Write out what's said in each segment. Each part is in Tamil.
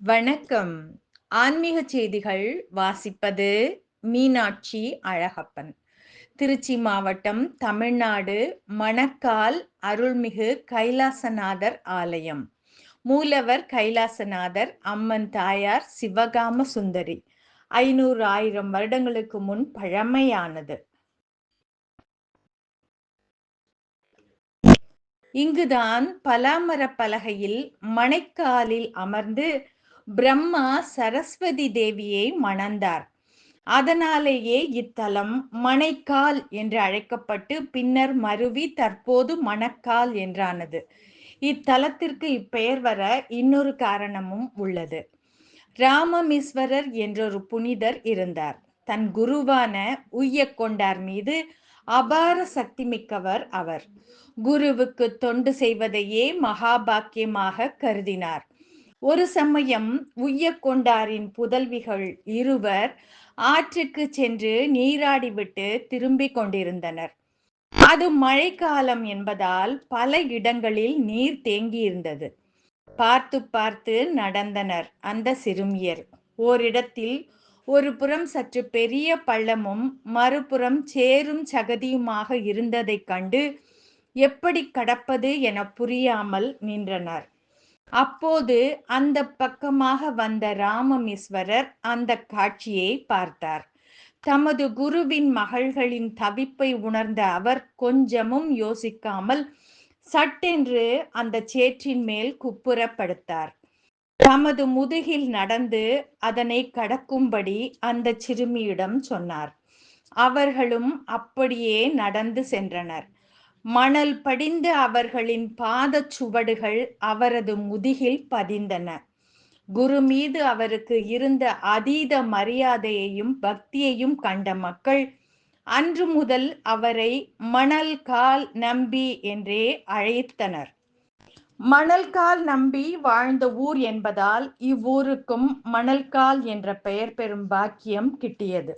வணக்கம். ஆன்மீக செய்திகள் வாசிப்பது மீனாட்சி அழகப்பன். திருச்சி மாவட்டம் தமிழ்நாடு மணக்கால் அருள்மிகு கைலாசநாதர் ஆலயம். மூலவர் கைலாசநாதர் அம்மன் தாயார் சிவகாம சுந்தரி. ஐநூறு ஆயிரம் வருடங்களுக்கு முன் பழமையானது. இங்குதான் பலாமர பலகையில் மணைக்காலில் அமர்ந்து பிரம்மா சரஸ்வதி தேவியை மணந்தார். அதனாலேயே இத்தலம் மணைக்கால் என்று அழைக்கப்பட்டு பின்னர் மருவி தற்போது மணக்கால் என்றானது. இத்தலத்திற்கு இப்பெயர் வர இன்னொரு காரணமும் உள்ளது. ராமமீஸ்வரர் என்றொரு புனிதர் இருந்தார். தன் குருவான உய்ய கொண்டார் மீது அபார சக்தி மிக்கவர் அவர். குருவுக்கு தொண்டு செய்வதையே மகாபாக்கியமாக கருதினார். ஒரு சமயம் உய்ய கொண்டாரின் புதல்விகள் இருவர் ஆற்றுக்கு சென்று நீராடிவிட்டு திரும்பிக் கொண்டிருந்தனர். அது மழைக்காலம் என்பதால் பல இடங்களில் நீர் தேங்கியிருந்தது. பார்த்து பார்த்து நடந்தனர் அந்த சிறுமியர். ஓரிடத்தில் ஒரு புறம் சற்று பெரிய பள்ளமும் மறுபுறம் சேரும் சகதியுமாக இருந்ததைக் கண்டு எப்படி கடப்பது என புரியாமல் நின்றனர். அப்போது அந்த பக்கமாக வந்த ராமமீஸ்வரர் அந்த காட்சியை பார்த்தார். தமது குருவின் மகள்களின் தவிப்பை உணர்ந்த அவர் கொஞ்சமும் யோசிக்காமல் சட்டென்று அந்த சேற்றின் மேல் குப்புறப்படுத்தார். தமது முதுகில் நடந்து அதனை கடக்கும்படி அந்த சிறுமியிடம் சொன்னார். அவர்களும் அப்படியே நடந்து சென்றனர். மணல் படிந்த அவர்களின் பாதச் சுவடுகள் அவரது முதுகில் பதிந்தன. குரு மீது அவருக்கு இருந்த அதீத மரியாதையையும் பக்தியையும் கண்ட மக்கள் அன்று முதல் அவரை மணல் கால் நம்பி என்றே அழைத்தனர். மணல்கால் நம்பி வாழ்ந்த ஊர் என்பதால் இவ்வூருக்கும் மணல்கால் என்ற பெயர் பெறும் பாக்கியம் கிட்டியது.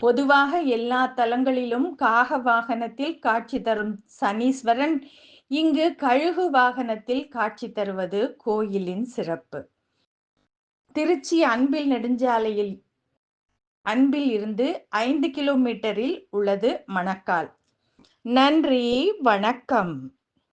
பொதுவாக எல்லா தலங்களிலும் காக வாகனத்தில் காட்சி தரும் சனீஸ்வரன் இங்கு கழுகு வாகனத்தில் காட்சி தருவது கோயிலின் சிறப்பு. திருச்சி அன்பில் நெடுஞ்சாலையில் அன்பில் இருந்து ஐந்து கிலோமீட்டரில் உள்ளது மணக்கால். நன்றி வணக்கம்.